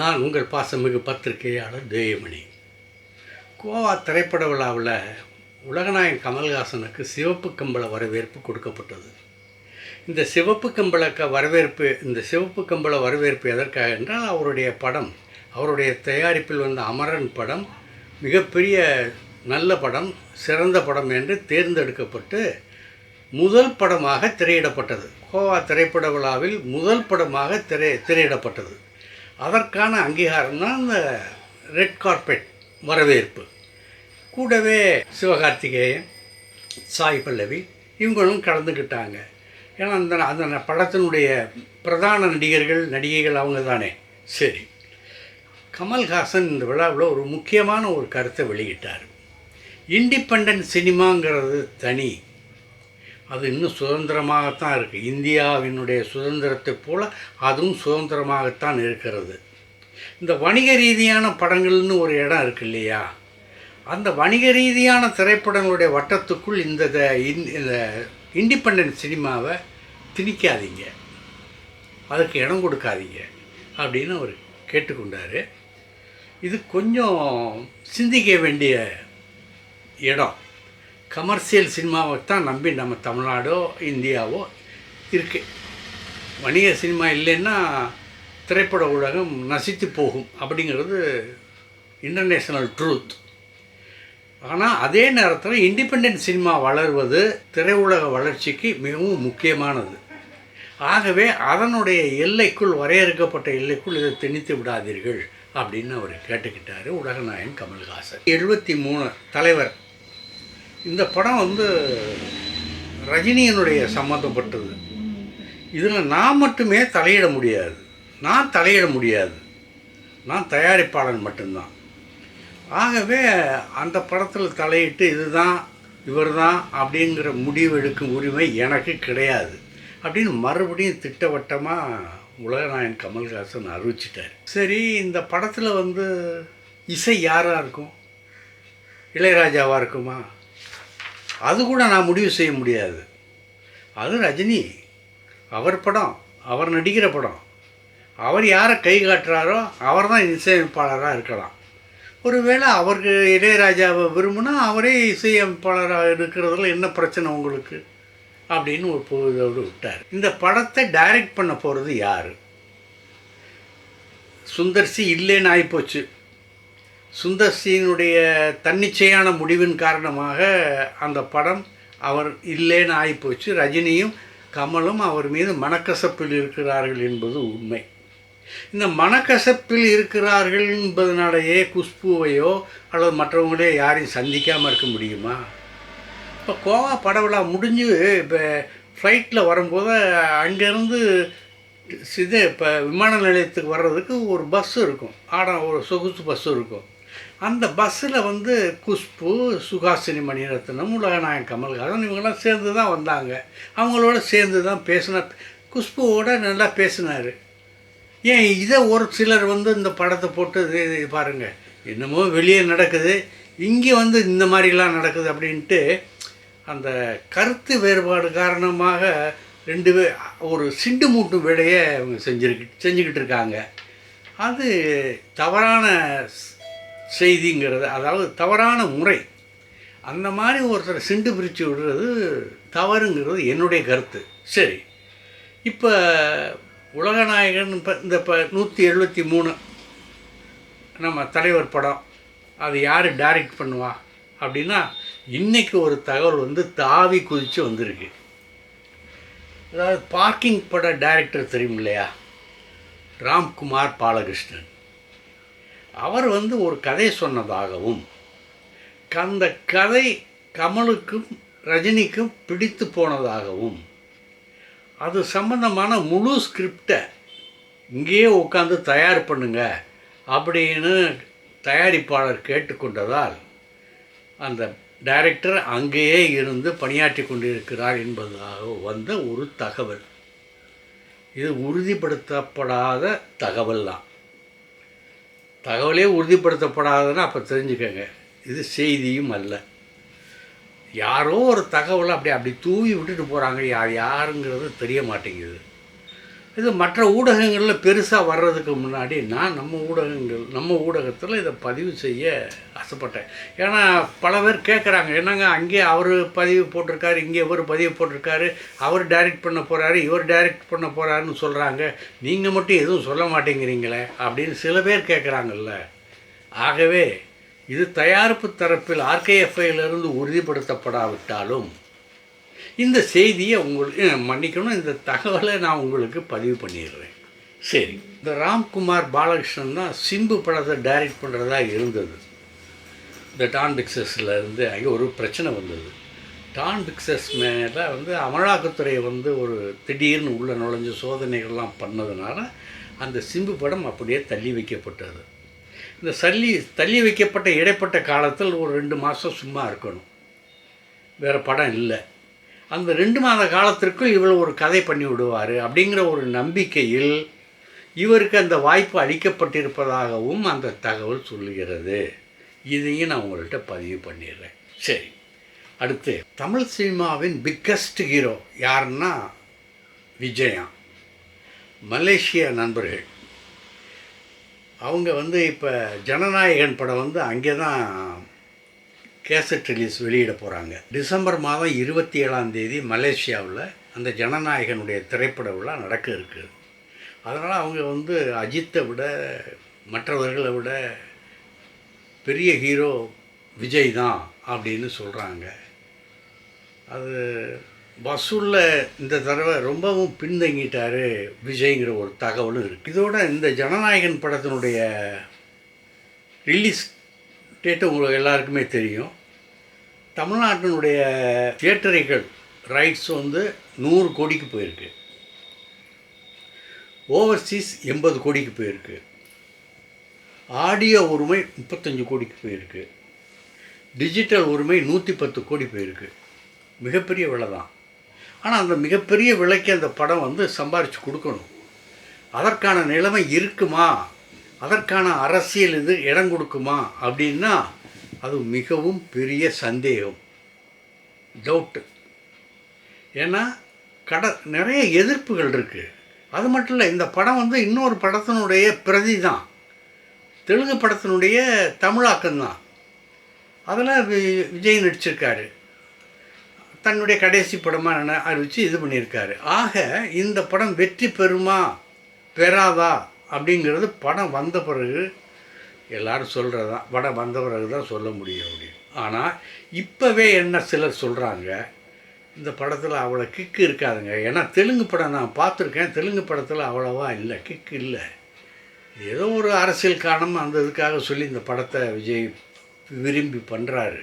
நான் உங்கள் பாசமிகு பத்திரிகையாளர் தேயமணி. கோவா திரைப்பட விழாவில் உலகநாயகன் கமல்ஹாசனுக்கு சிவப்பு கம்பள வரவேற்பு கொடுக்கப்பட்டது. இந்த சிவப்பு கம்பள க வரவேற்பு இந்த சிவப்பு கம்பள வரவேற்பு எதற்காக என்றால் அவருடைய படம் அவருடைய தயாரிப்பில் வந்த அமரன் படம் மிகப்பெரிய நல்ல படம் சிறந்த படம் என்று தேர்ந்தெடுக்கப்பட்டு முதல் படமாக திரையிடப்பட்டது. கோவா திரைப்பட விழாவில் முதல் படமாக திரை திரையிடப்பட்டது. அதற்கான அங்கீகாரம் தான் இந்த ரெட் கார்பெட் வரவேற்பு. கூடவே சிவகார்த்திகேயன் சாய் பல்லவி இவங்களும் கலந்துக்கிட்டாங்க. ஏன்னா அந்த அந்த படத்தினுடைய பிரதான நடிகர்கள் நடிகைகள் அவங்க தானே சரி. கமல்ஹாசன் இந்த விழாவில் ஒரு முக்கியமான ஒரு கருத்தை வெளியிட்டார். இண்டிபெண்ட் சினிமாங்கிறது தனி. அது இன்னும் சுதந்திரமாகத்தான் இருக்குது இந்தியாவினுடைய சுதந்திரத்தைப் போல் அதுவும் சுதந்திரமாகத்தான் இருக்கிறது. இந்த வணிக ரீதியான படங்கள்னு ஒரு இடம் இருக்கு இல்லையா? அந்த வணிக ரீதியான திரைப்படங்களுடைய வட்டத்துக்குள் இந்த த- இந்த- இந்த இண்டிபெண்ட் சினிமாவை திணிக்காதீங்க. அதுக்கு இடம் கொடுக்காதீங்க அப்படின்னு அவர் கேட்டுக்கொண்டார். இது கொஞ்சம் சிந்திக்க வேண்டிய இடம். கமர்ஷியல் சினிமாவை தான் நம்பி நம்ம தமிழ்நாடோ இந்தியாவோ இருக்குது வணிக சினிமா இல்லைன்னா திரைப்பட உலகம் நசித்து போகும் அப்படிங்கிறது இன்டர்நேஷ்னல் ட்ரூத் ஆனால் அதே நேரத்தில் இண்டிபெண்ட் சினிமா வளர்வது திரையுலக வளர்ச்சிக்கு மிகவும் முக்கியமானது. ஆகவே அதனுடைய எல்லைக்குள் வரையறுக்கப்பட்ட எல்லைக்குள் இதை திணித்து விடாதீர்கள் அப்படின்னு அவர் கேட்டுக்கிட்டார் உலகநாயகன் கமல்ஹாசன். எழுபத்தி மூணு தலைவர் இந்த படம் வந்து ரஜினியினுடைய சம்மந்தப்பட்டது. இதில் நான் மட்டுமே தலையிட முடியாது. நான் தலையிட முடியாது. நான் தயாரிப்பாளன் மட்டும்தான். ஆகவே அந்த படத்தில் தலையிட்டு இதுதான் இவர்தான் அப்படிங்கிற முடிவு எடுக்கும் உரிமை எனக்கு கிடையாது. அப்படின்னு மறுபடியும் திட்டவட்டமாக உலகநாயன் கமல்ஹாசன் அறிவிச்சிட்டார். சரி இந்த படத்தில் வந்து இசை யாராக இருக்கும்? இளையராஜாவாக இருக்குமா? அது கூட நான் முடிவு செய்ய முடியாது. அது ரஜினி அவர் படம் அவர் நடிக்கிற படம். அவர் யாரை கை காட்டுறாரோ அவர் தான் இசையமைப்பாளராக இருக்கலாம். ஒருவேளை அவருக்கு இளையராஜாவை விரும்புனா அவரே இசையமைப்பாளராக இருக்கிறதுல என்ன பிரச்சனை உங்களுக்கு? அப்படின்னு ஒரு பொழுதோடு விட்டார். இந்த படத்தை டைரக்ட் பண்ண போகிறது யார்? சுந்தர்சி இல்லைன்னு ஆகிப்போச்சு சுந்தர்சியினுடைய தன்னிச்சையான முடிவின் காரணமாக அந்த படம் அவர் இல்லைன்னு ஆகிப்போச்சு. ரஜினியும் கமலும் அவர் மீது மனக்கசப்பில் இருக்கிறார்கள் என்பது உண்மை. இந்த மனக்கசப்பில் இருக்கிறார்கள் என்பதனாலேயே குஷ்புவையோ அல்லது மற்றவங்களையோ யாரையும் சந்திக்காமல் இருக்க முடியுமா? இப்போ கோவா படவிழா முடிஞ்சு இப்போ ஃப்ளைட்டில் வரும்போது அங்கேருந்து இது இப்போ விமான நிலையத்துக்கு வர்றதுக்கு ஒரு பஸ் இருக்கும். ஆட ஒரு சொகுசு பஸ் இருக்கும். அந்த பஸ்ஸில் வந்து குஷ்பு சுஹாசினி மணிரத்னம் உலகநாயகன் கமல்ஹாசன் இவங்கெல்லாம் சேர்ந்து தான் வந்தாங்க. அவங்களோட சேர்ந்து தான் பேசின குஷ்புவோட நல்லா பேசினார். ஏன் இதை ஒரு சிலர் வந்து இந்த படத்தை போட்டு இது என்னமோ வெளியே நடக்குது. இங்கே வந்து இந்த மாதிரிலாம் நடக்குது அப்படின்ட்டு அந்த கருத்து வேறுபாடு காரணமாக ரெண்டு பேர் ஒரு சிண்டு மூட்டும் வேலையை அவங்க செஞ்சிருக்கு செஞ்சுக்கிட்டு இருக்காங்க. அது தவறான செய்திங்கிறது. அதாவது தவறான முறை. அந்த மாதிரி ஒருத்தரை சிண்டு பிரித்து விடுறது தவறுங்கிறது என்னுடைய கருத்து. சரி. இப்போ உலகநாயகன் இப்போ இந்த இப்போ நூற்றி எழுபத்தி மூணு நம்ம தலைவர் படம் அது யார் டைரக்ட் பண்ணுவா? அப்படின்னா இன்றைக்கி ஒரு தகவல் வந்து தாவி குதித்து வந்திருக்கு. அதாவது பார்க்கிங் பட டைரக்டர் தெரியும் இல்லையா ராம்குமார் பாலகிருஷ்ணன். அவர் வந்து ஒரு கதை சொன்னதாகவும் அந்த கதை கமலுக்கும் ரஜினிக்கும் பிடித்து போனதாகவும் அது சம்பந்தமான முழு ஸ்கிரிப்டை இங்கேயே உட்காந்து தயார் பண்ணுங்க அப்படின்னு தயாரிப்பாளர் கேட்டுக்கொண்டதால் அந்த டைரக்டர் அங்கேயே இருந்து பணியாற்றி கொண்டிருக்கிறார் என்பதாக வந்த ஒரு தகவல். இது உறுதிப்படுத்தப்படாத தகவல் தான். தகவலே உறுதிப்படுத்தப்படாதுன்னா அப்போ தெரிஞ்சுக்கங்க. இது செய்தியும் அல்ல. யாரோ ஒரு தகவலை அப்படி அப்படி தூவி விட்டுட்டு போகிறாங்க யார் யாருங்கிறது தெரிய மாட்டேங்குது. இது மற்ற ஊடகங்களில் பெருசாக வர்றதுக்கு முன்னாடி நான் நம்ம ஊடகங்கள் நம்ம ஊடகத்தில் இதை பதிவு செய்ய ஆசைப்பட்டேன். ஏன்னா பல பேர் கேட்குறாங்க என்னங்க அங்கே அவர் பதிவு போட்டிருக்காரு இங்கே இவர் பதிவு போட்டிருக்காரு அவர் டைரக்ட் பண்ண போகிறாரு இவர் டைரக்ட் பண்ண போகிறாருன்னு சொல்கிறாங்க நீங்கள் மட்டும் எதுவும் சொல்ல மாட்டேங்கிறீங்களே அப்படின்னு சில பேர் கேட்குறாங்கல்ல ஆகவே இது தயாரிப்பு தரப்பில் ஆர்கேஎஃப்ஐயிலிருந்து உறுதிப்படுத்தப்படாவிட்டாலும் இந்த செய்தியை உங்களுக்கு மன்னிக்கணும். இந்த தகவலை நான் உங்களுக்கு பதிவு பண்ணிடுறேன். சரி. இந்த ராம்குமார் பாலகிருஷ்ணன் தான் சிம்பு படத்தை டைரக்ட் பண்ணுறதா இருந்தது. இந்த டான் பிக்சர்ஸில் இருந்து அங்கே ஒரு பிரச்சனை வந்தது. டான் பிக்சர்ஸ் மேலே வந்து அமலாக்கத்துறை வந்து ஒரு திடீர்னு உள்ள நுழைஞ்ச சோதனைகள்லாம் பண்ணதுனால அந்த சிம்பு படம் அப்படியே தள்ளி வைக்கப்பட்டது. இந்த சல்லி தள்ளி வைக்கப்பட்ட இடைப்பட்ட காலத்தில் ஒரு ரெண்டு மாதம் சும்மா இருக்கணும். வேறு படம் இல்லை. அந்த ரெண்டு மாத காலத்திற்குள் இவர் ஒரு கதை பண்ணி விடுவார் அப்படிங்கிற ஒரு நம்பிக்கையில் இவருக்கு அந்த வாய்ப்பு அளிக்கப்பட்டிருப்பதாகவும் அந்த தகவல் சொல்லுகிறது. இதையும் நான் உங்கள்கிட்ட பதிவு பண்ணிடுறேன். சரி அடுத்து தமிழ் சினிமாவின் பிக்கஸ்ட் ஹீரோ யாருன்னா விஜயா. மலேசிய நண்பர்கள். அவங்க வந்து இப்போ ஜனநாயகன் படம் வந்து அங்கே தான் கேசட் ரிலீஸ் வெளியிட போகிறாங்க டிசம்பர் மாதம் இருபத்தி ஏழாம் தேதி மலேசியாவில் அந்த ஜனநாயகனுடைய திரைப்பட விழா நடக்க இருக்குது அதனால் அவங்க வந்து அஜித்தை விட மற்றவர்களை விட பெரிய ஹீரோ விஜய் தான் அப்படின்னு சொல்கிறாங்க அது வசூலில் இந்த தடவை ரொம்பவும் பின்தங்கிட்டார் விஜய்ங்கிற ஒரு தகவலும் இருக்குது இதோட இந்த ஜனநாயகன் படத்தினுடைய ரிலீஸ் டேட்டு உங்களுக்கு எல்லாருக்குமே தெரியும். தமிழ்நாட்டினுடைய தியேட்டரிகள் ரைட்ஸ் வந்து நூறு கோடிக்கு போயிருக்கு. ஓவர்சீஸ் எண்பது கோடிக்கு போயிருக்கு. ஆடியோ உரிமை முப்பத்தஞ்சு கோடிக்கு போயிருக்கு. டிஜிட்டல் உரிமை நூற்றி பத்து கோடி போயிருக்கு. மிகப்பெரிய விலை தான் ஆனால் அந்த மிகப்பெரிய விலைக்கு அந்த படம் வந்து சம்பாரித்து கொடுக்கணும். அதற்கான நிலைமை இருக்குமா? அதற்கான அரசியல் இது இடம் கொடுக்குமா? அப்படின்னா அது மிகவும் பெரிய சந்தேகம். டவுட்டு ஏன்னா கட நிறைய எதிர்ப்புகள் இருக்குது அது மட்டும் இல்லை இந்த படம் வந்து இன்னொரு படத்தினுடைய பிரதி தான். தெலுங்கு படத்தினுடைய தமிழாக்கம்தான் அதில் வி- விஜய் நடிச்சிருக்காரு. தன்னுடைய கடைசி படமாக அறிவித்து இது பண்ணியிருக்காரு. ஆக இந்த படம் வெற்றி பெறுமா? பெறாதா? அப்படிங்கிறது படம் வந்த பிறகு எல்லாரும் சொல்கிறது தான் படம் வந்த தான் சொல்ல முடியும் அப்படின்னு. ஆனால் இப்போவே என்ன சிலர் சொல்கிறாங்க இந்த படத்தில் அவ்வளோ கிக்கு இருக்காதுங்க. ஏன்னா தெலுங்கு படம் நான் பார்த்துருக்கேன் தெலுங்கு படத்தில் அவ்வளோவா இல்லை கிக்கு இல்லை. ஏதோ ஒரு அரசியல் காரணம் அந்த இதுக்காக சொல்லி இந்த படத்தை விஜய் விரும்பி பண்ணுறாரு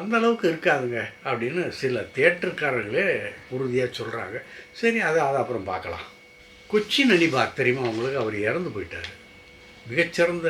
அந்த அளவுக்கு இருக்காதுங்க அப்படின்னு சில தேட்டருக்காரர்களே உறுதியாக சொல்கிறாங்க சரி அதை அதை அப்புறம் பார்க்கலாம். கொச்சி நடிபா தெரியுமா அவங்களுக்கு அவர் இறந்து போயிட்டார். மிகச்சிறந்த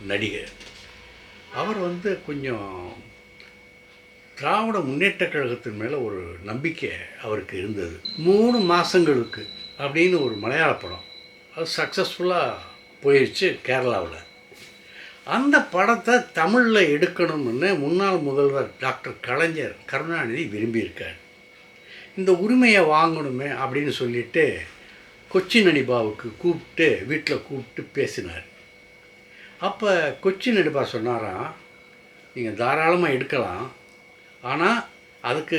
நடிகர். அவர் வந்து கொஞ்சம் திராவிட முன்னேற்றக் கழகத்தின் மேலே ஒரு நம்பிக்கை அவருக்கு இருந்தது. மூணு மாதங்களுக்கு அப்படின்னு ஒரு மலையாள படம். அது சக்ஸஸ்ஃபுல்லாக போயிடுச்சு கேரளாவில். அந்த படத்தை தமிழில் எடுக்கணும்னு முன்னாள் முதல்வர் டாக்டர் கலைஞர் கருணாநிதி விரும்பியிருக்கார். இந்த உரிமையை வாங்கணுமே அப்படின்னு சொல்லிட்டு கொச்சி நடிபாவுக்கு கூப்பிட்டு வீட்டில் கூப்பிட்டு பேசினார். அப்போ கொச்சின் நடிபா சொன்னாராம் நீங்கள் தாராளமாக எடுக்கலாம். ஆனால் அதுக்கு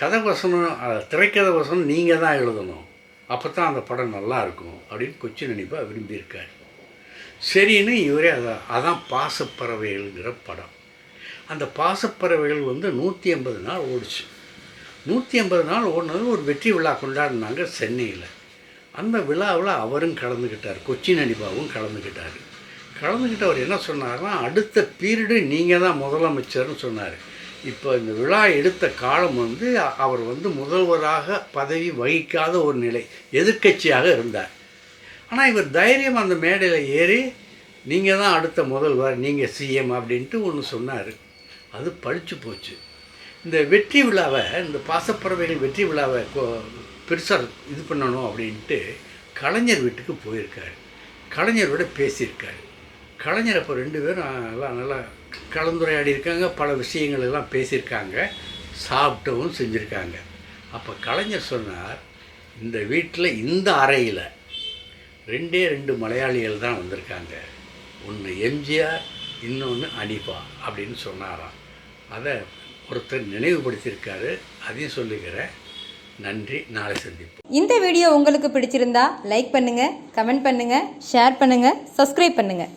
கதை வசனம் திரைக்கதை வசனம் நீங்கள் தான் எழுதணும். அப்போ தான் அந்த படம் நல்லா இருக்கும் அப்படின்னு கொச்சி நடிப்பா விரும்பியிருக்கார். சரின்னு இவரே அதான் அதான் பாசப்பறவைகள்ங்கிற படம். அந்த பாசப்பறவைகள் வந்து நூற்றி ஐம்பது நாள் ஓடிச்சு. நூற்றி ஐம்பது நாள் ஓடினது ஒரு வெற்றி விழா கொண்டாடினாங்க சென்னையில். அந்த விழாவில் அவரும் கலந்துக்கிட்டார் கொச்சி நடிபாவும் கலந்துக்கிட்டார் கலந்துக்கிட்டு அவர் என்ன சொன்னார்னா அடுத்த பீரியடு நீங்கள் தான் முதலமைச்சர்னு சொன்னார். இப்போ இந்த விழா எடுத்த காலம் வந்து அவர் வந்து முதல்வராக பதவி வகிக்காத ஒரு நிலை எதிர்க்கட்சியாக இருந்தார். ஆனால் இவர் தைரியம் அந்த மேடையில் ஏறி நீங்கள் தான் அடுத்த முதல்வர் நீங்கள் சிஎம் அப்படின்ட்டு ஒன்று சொன்னார். அது பழிச்சு போச்சு. இந்த வெற்றி விழாவை இந்த பாசப்பறவைகள் வெற்றி விழாவை பெருசாக இது பண்ணணும் அப்படின்ட்டு கலைஞர் வீட்டுக்கு போயிருக்காரு. கலைஞரோட பேசியிருக்காரு. கலைஞர் அப்போ ரெண்டு பேரும் நல்லா நல்லா கலந்துரையாடி இருக்காங்க. பல விஷயங்கள் எல்லாம் பேசியிருக்காங்க. சாப்பிட்டவும் செஞ்சுருக்காங்க. அப்போ கலைஞர் சொன்னார் இந்த வீட்டில் இந்த அறையில் ரெண்டே ரெண்டு மலையாளிகள் தான் வந்திருக்காங்க. ஒன்று எம்ஜிஆர் இன்னொன்று அனிபா அப்படின்னு சொன்னாராம். அதை ஒருத்தர் நினைவுபடுத்தியிருக்காரு. அதையும் சொல்லுகிறேன். நன்றி. நாளை சந்திப்போம். இந்த வீடியோ உங்களுக்கு பிடிச்சிருந்தா லைக் பண்ணுங்கள் கமெண்ட் பண்ணுங்கள் ஷேர் பண்ணுங்கள் சப்ஸ்கிரைப் பண்ணுங்கள்